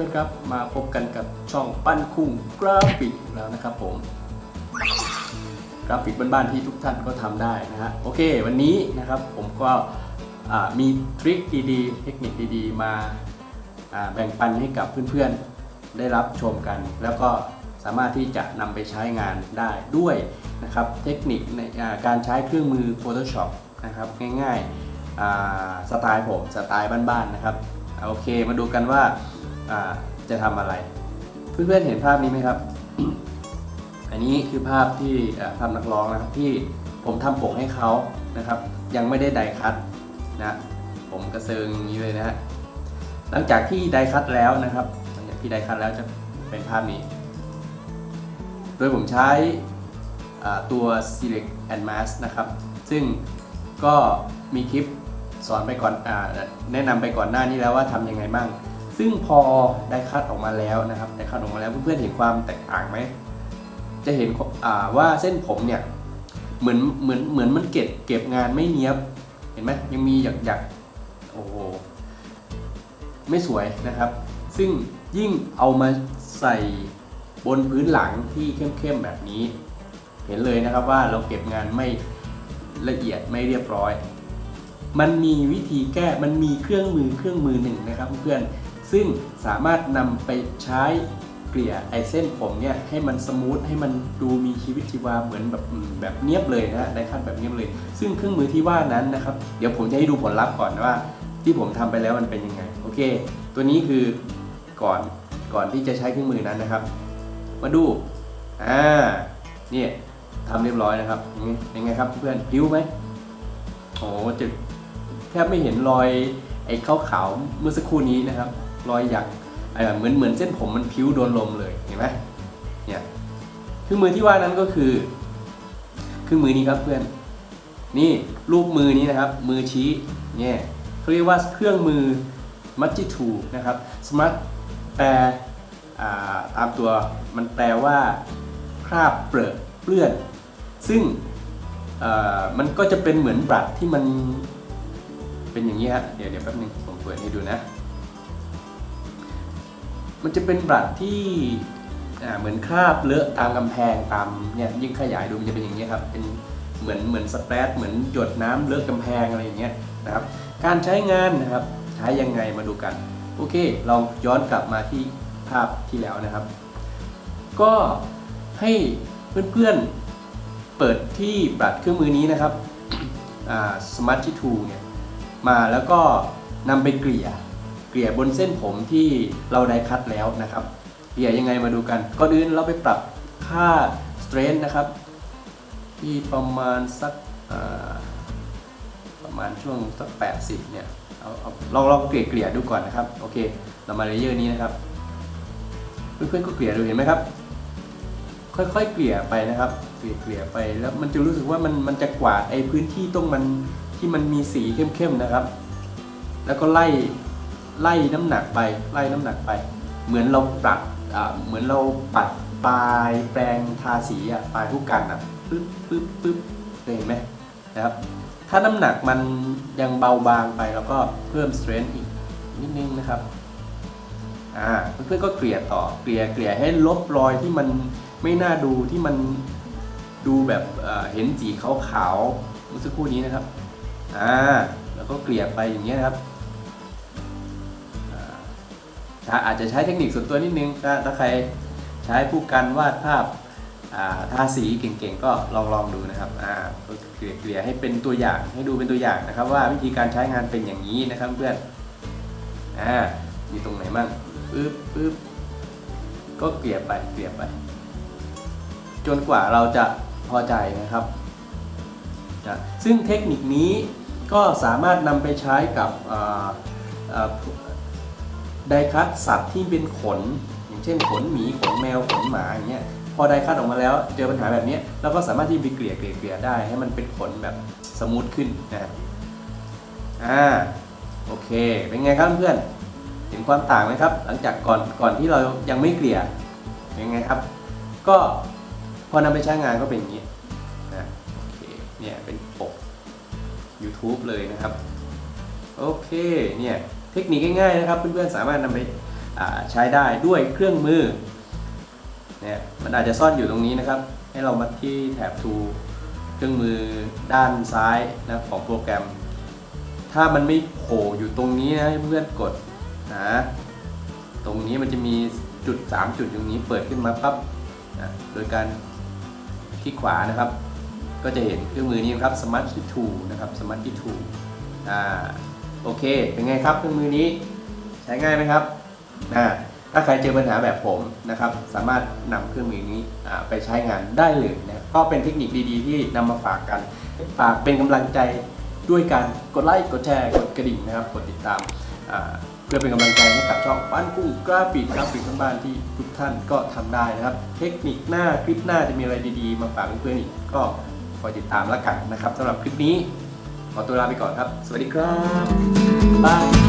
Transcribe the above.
พื่อนๆครับ มาพบกันกับช่องปั้นคุ้งกราฟิกแล้วนะครับผม กราฟิกบ้านๆที่ทุกท่านก็ทำได้นะฮะโอเค วันนี้นะครับผมก็มีทริคดีๆ เทคนิคดีๆ มาแบ่งปันให้กับเพื่อนๆได้รับชมกัน แล้วก็สามารถที่จะนำไปใช้งานได้ด้วยนะครับ เทคนิคในการใช้เครื่องมือ Photoshop นะครับง่ายๆสไตล์ผมสไตล์บ้านๆนะครับโอเคมาดูกันว่า จะทำอะไร เพื่อนๆเห็นภาพนี้ไหมครับ อันนี้คือภาพที่ภาพนักร้องนะครับที่ผมทำปกให้เขานะครับ ยังไม่ได้ไดคัตนะผมกระเซิงอย่างนี้เลยนะฮะหลังจากที่ไดคัตแล้วนะครับหลังจากที่ไดคัตแล้วจะเป็นภาพนี้ โดยผมใช้ตัว select and mask นะครับ ซึ่งก็มีคลิปสอนไปก่อนอแนะนำไปก่อนหน้านี้แล้วว่าทำยังไงบ้าง ซึ่งพอได้คัดออกมาแล้วนะครับได้คัดออกมาแล้วเพื่อนๆเห็นความแตกต่างไหมจะเห็นว่าเส้นผมเนี่ยเหมือนเหมือนเหมือนมันเก็บเก็บงานไม่เนี้ยบเห็นไหมยังมีหยักหยักโอ้โหไม่สวยนะครับ ซึ่งยิ่งเอามาใส่บนพื้นหลังที่เข้มๆแบบนี้ เห็นเลยนะครับว่าเราเก็บงานไม่ละเอียดไม่เรียบร้อย มันมีวิธีแก้มันมีเครื่องมือเครื่องมือหนึ่งนะครับเพื่อน ซึ่งสามารถนำไปใช้เกลี่ยไอเส้นผมเนี่ยให้มันสมูทให้มันดูมีชีวิตชีวาเหมือนแบบแบบเนียบเลยนะได้ขั้นแบบเนียบเลย ซึ่งเครื่องมือที่ว่านั้นนะครับ เดี๋ยวผมจะให้ดูผลลัพธ์ก่อนว่า ที่ผมทำไปแล้วมันเป็นยังไงโอเค ตัวนี้คือก่อนก่อนที่จะใช้เครื่องมือนั้นนะครับ มาดูอ่าเนี่ยทำเรียบร้อยนะครับย่างนี้เป็นไงครับเพื่อนผิวไหมโอ้จะแทบไม่เห็นรอยไอ้าวขาวๆเมื่อสักครู่นี้นะครับ รอยหยักเอ่อเหมือนเหมือนเส้นผมมันผิวโดนลมเลยเห็นไหมเนี่ยเครื่องมือที่ว่านั้นก็คือเครื่องมือนี้ครับเพื่อน นี่รูปมือนี้นะครับ มือชี้เนี่ยเขาเรียกว่าเครื่องมือมัจจิทูนะครับสมาร์ทแปลาตามตัวมันแปลว่าคราบเปรอะเปื้อน ซึ่งมันก็จะเป็นเหมือนบรัดที่มันเป็นอย่างนี้ฮะเดี๋ยวเดี๋ยวแป๊บนึงผมเปิดให้ดูนะ มันจะเป็นบรัดที่เหมือนคราบเลอะตามกำแพงตามเนี่ยยิ่งขยายดูมันจะเป็นอย่างนี้ครับเป็นเหมือนเหมือนสเปรดเหมือนหยดน้ำเลอะกำแพงอะไรอย่างเงี้ยนะครับ การใช้งานนะครับใช้ยังไงมาดูกัน โอเค เราย้อนกลับมาที่ภาพที่แล้วนะครับ ก็ให้เพื่อนๆเปิดที่บัตรเครื่องมือนี้นะครับ Smart G2 เนี่ยมาแล้วก็นำไปเกลี่ย เกลี่ยบนเส้นผมที่เราได้คัดแล้วนะครับ เกลี่ยยังไงมาดูกันก็อื่นเราไปปรับค่า strength นะครับ ที่ประมาณสักประมาณช่วงสัก 80 เนี่ยเอาเอาลองลองเกลี่ยเกลี่ยดูก่อนนะครับ โอเค เรามาเลเยอร์นี้นะครับ เพื่อนๆก็เกลี่ยดูเห็นไหมครับ ค่อยๆเกลี่ยไปนะครับ เกลี่ยเกลี่ยไปแล้วมันจะรู้สึกว่ามันมันจะกวาดไอ้พื้นที่ตรงมันที่มันมีสีเข้มๆนะครับ แล้วก็ไล่ ไล่น้ำหนักไปไล่น้ำหนักไป เหมือนเราปรับเหมือนเราปัดปลายแปรงทาสีอะปลายผู้กันอะปึ๊บปึ๊บปึ๊บเห็นไหมนะครับถ้าน้ำหนักมันยังเบาบางไปเราก็เพิ่ม strength อีกนิดนึงนะครับอ่าเพื่อนๆก็เกลี่ยต่อเกลี่ยเกลี่ยให้ลบรอยที่มันไม่น่าดูที่มันดูแบบเห็นสีขาวๆเมื่อสักครู่นี้นะครับอ่าแล้วก็เกลี่ยไปอย่างเงี้ยนะครับ อาจจะใช้เทคนิคส่วนตัวนิดนึง ถ้าถ้าใครใช้ผู้กันวาดภาพาทาสีเก่งๆ ก็ลองลองดูนะครับเกลี่ยเกลี่ยให้เป็นตัวอย่างให้ดูเป็นตัวอย่างนะครับ ว่าวิธีการใช้งานเป็นอย่างนี้นะครับเพื่อนอ่ามีตรงไหนบ้างปึ๊บปึ๊บก็เกลี่ยไปเกลี่ยไป จนกว่าเราจะพอใจนะครับนะซึ่งเทคนิคนี้ก็สามารถนำไปใช้กับ ไดคัตสัตว์ที่เป็นขน อย่างเช่นขนหมีขนแมวขนหมาอย่างเงี้ยพอไดคัตออกมาแล้วเจอปัญหาแบบนี้เราก็สามารถที่ไปเกลี่ยเกลี่ยได้ให้มันเป็นขนแบบสมูทขึ้นนะอ่าโอเค เป็นไงครับเพื่อนเห็นความต่างไหมครับ หลังจากก่อนก่อนที่เรายังไม่เกลี่ยยังไงครับ ก็พอนำไปใช้งานก็เป็นอย่างนี้นะโอเคเนี่ยเป็นปก YouTube เลยนะครับ โอเคเนี่ย เทคนิคง่ายๆนะครับเพื่อนๆสามารถนำไปใช้ได้ด้วยเครื่องมือเนี่ยมันอาจจะซ่อนอยู่ตรงนี้นะครับ ให้เรามาที่แถบ Tool เครื่องมือด้านซ้ายนะของโปรแกรม ถ้ามันไม่โผล่อยู่ตรงนี้นะเพื่อนกดนะตรงนี้มันจะมีจุด 3 จุดอยู่นี้เปิดขึ้นมาปั๊บนะโดยการคลิกขวานะครับ ก็จะเห็นเครื่องมือนี้ครับ Smart Key Tool นะครับ Smart Key Tool อ่า โอเค เป็นไงครับเครื่องมือนี้ใช้ง่ายไหมครับอ่าถ้าใครเจอปัญหาแบบผมนะครับ สามารถนำเครื่องมือนี้ไปใช้งานได้เลยนะก็เป็นเทคนิคดีๆ ที่นำมาฝากกันฝากเป็นกำลังใจด้วยการกดไลค์กดแชร์กดกระดิ่งนะครับกดติดตามเพื่อเป็นกำลังใจให้กับช่องปั้นกุ้งกราฟิกกราฟิกทั้งบ้านที่ทุกท่านก็ทำได้นะครับ เทคนิคหน้าคลิปหน้าจะมีอะไรดีๆ มาฝากเพื่อนๆอีกก็คอยติดตามแล้วกันนะครับสำหรับคลิปนี้ ขอตัวลาไปก่อนครับ สวัสดีครับบาย